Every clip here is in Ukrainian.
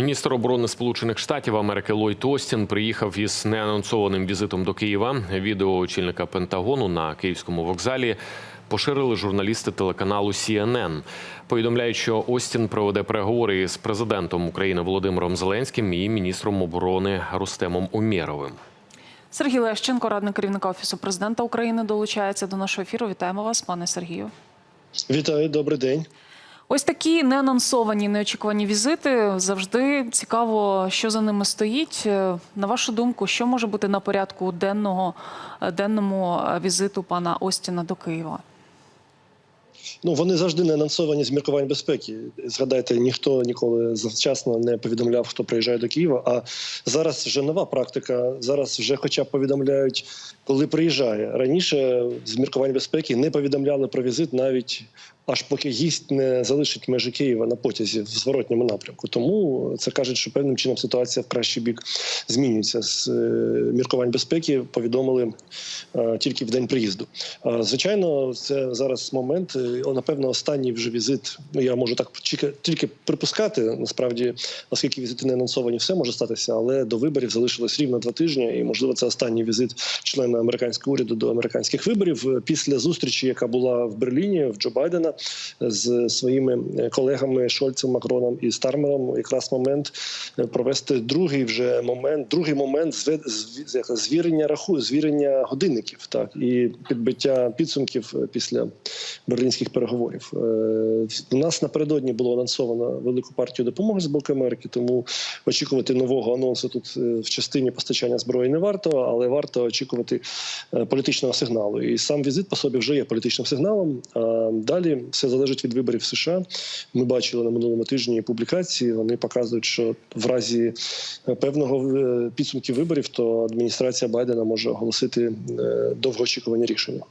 Міністр оборони Сполучених Штатів Америки Ллойд Остін приїхав із неанонсованим візитом до Києва. Відео очільника Пентагону на київському вокзалі поширили журналісти телеканалу CNN. Повідомляють, що Остін проведе переговори з президентом України Володимиром Зеленським і міністром оборони Рустемом Умєровим. Сергій Лещенко, радник керівника офісу президента України, долучається до нашого ефіру. Вітаємо вас, пане Сергію. Вітаю, добрий день. Ось такі неанонсовані, неочікувані візити. Завжди цікаво, що за ними стоїть. Е, На вашу думку, що може бути на порядку денного е, денному е, візиту пана Остіна до Києва? Ну вони завжди не анонсовані з міркувань безпеки. Згадайте, ніхто ніколи завчасно не повідомляв, хто приїжджає до Києва. А зараз вже нова практика. Зараз вже, хоча повідомляють, коли приїжджає. Раніше з міркувань безпеки не повідомляли про візит навіть. Аж поки гість не залишить межі Києва на потязі в зворотньому напрямку, тому це кажуть, що певним чином ситуація в кращий бік змінюється. З е, міркувань безпеки повідомили е, тільки в день приїзду. Звичайно, це зараз момент. е, Напевно, останній вже візит. Ну я можу так тільки припускати. Насправді, оскільки візити не анонсовані, все може статися, але до виборів залишилось рівно два тижні, і можливо це останній візит члена американського уряду до американських виборів Е, після зустрічі, яка була в Берліні в Джо Байдена з своїми е, колегами Шольцем, Макроном і Стармером. Якраз момент е, провести другий вже момент, другий момент звірення раху, звірення годинників, так і підбиття підсумків після берлінських переговорів. У нас напередодні було анонсовано велику партію допомоги з боку Америки, тому очікувати нового анонсу тут в частині постачання зброї не варто, але варто очікувати політичного сигналу. І сам візит по собі вже є політичним сигналом. Далі все залежить від виборів США. Ми бачили на минулому тижні публікації. Вони показують, що в разі е, певного е, підсумків виборів, то адміністрація Байдена може оголосити е, довгоочікувані рішення.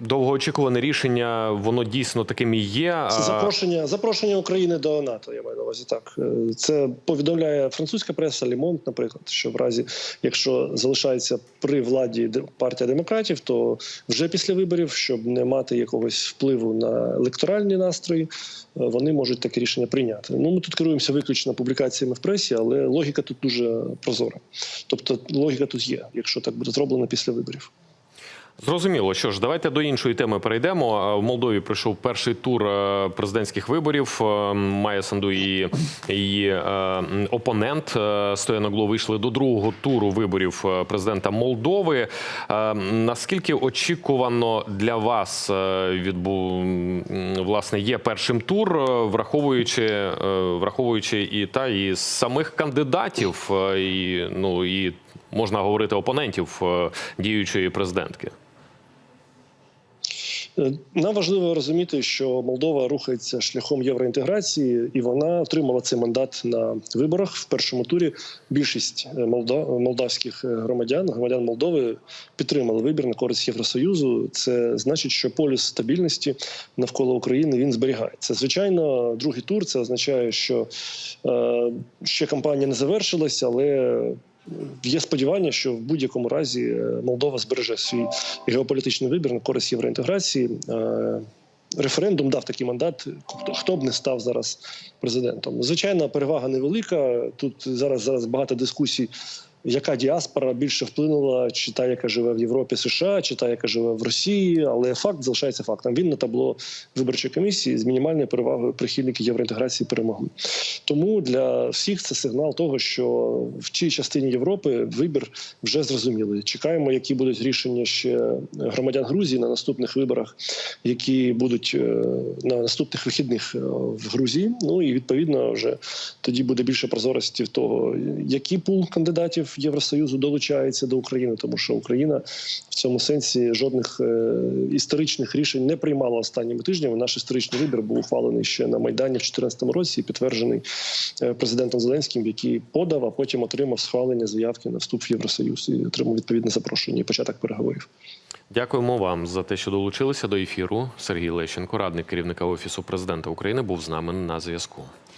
Довгоочікуване рішення, воно дійсно таким і є. Запрошення, запрошення України до НАТО. Я маю на увазі так. Е, Це повідомляє французька преса Лімонт, наприклад, що в разі, якщо залишається при владі партія демократів, то вже після виборів, щоб не мати якогось впливу на електоральні настрої, е, вони можуть таке рішення прийняти. Ну ми тут керуємося виключно публікаціями в пресі, але логіка тут дуже прозора. Тобто логіка тут є, якщо так буде зроблено після виборів. Зрозуміло, що ж, давайте до іншої теми перейдемо. Е, В Молдові пройшов перший тур е, президентських виборів. Е, Майя Санду і її опонент Стояноглу вийшли до другого туру виборів президента Молдови. Наскільки очікувано для вас відбу власне є першим тур, враховуючи враховуючи і та і самих кандидатів, і ну і можна говорити опонентів діючої президентки? Нам важливо розуміти, що Молдова рухається шляхом євроінтеграції, і вона отримала цей мандат на виборах в першому турі. Більшість е, молдавських е, громадян, громадян Молдови, підтримали вибір на користь Євросоюзу. Це значить, що полюс стабільності навколо України він зберігається. Звичайно, другий тур це означає, що е, ще кампанія не завершилася, але Є сподівання, що в будь-якому разі е, Молдова збереже свій геополітичний вибір на користь євроінтеграції. Е, Референдум дав такий мандат, хто, б не став зараз президентом. Звичайно, перевага невелика. Тут зараз зараз багато дискусій. Яка діаспора більше вплинула, чи та, яка живе в Європі, США, чи та, яка живе в Росії, але факт залишається фактом. Він на табло виборчої комісії з мінімальною перевагою прихильників євроінтеграції перемогли. Тому для всіх це сигнал того, що в тій частині Європи вибір вже зрозумілий. Чекаємо, які будуть рішення ще громадян Грузії на наступних виборах, які будуть е, на наступних вихідних е, в Грузії. Ну і відповідно вже тоді буде більше прозорості в того, який пул кандидатів Євросоюзу долучається до України, тому що Україна в цьому сенсі жодних е, історичних рішень не приймала останніми тижнями. Наш історичний вибір був ухвалений ще на майдані в 2014 році, і підтверджений е, президентом Зеленським, який подав, а потім отримав схвалення заявки на вступ в Євросоюз і отримав відповідне запрошення і початок переговорів. Дякуємо вам за те, що долучилися до ефіру. Сергій Лещенко, радник керівника офісу президента України, був з нами на зв'язку.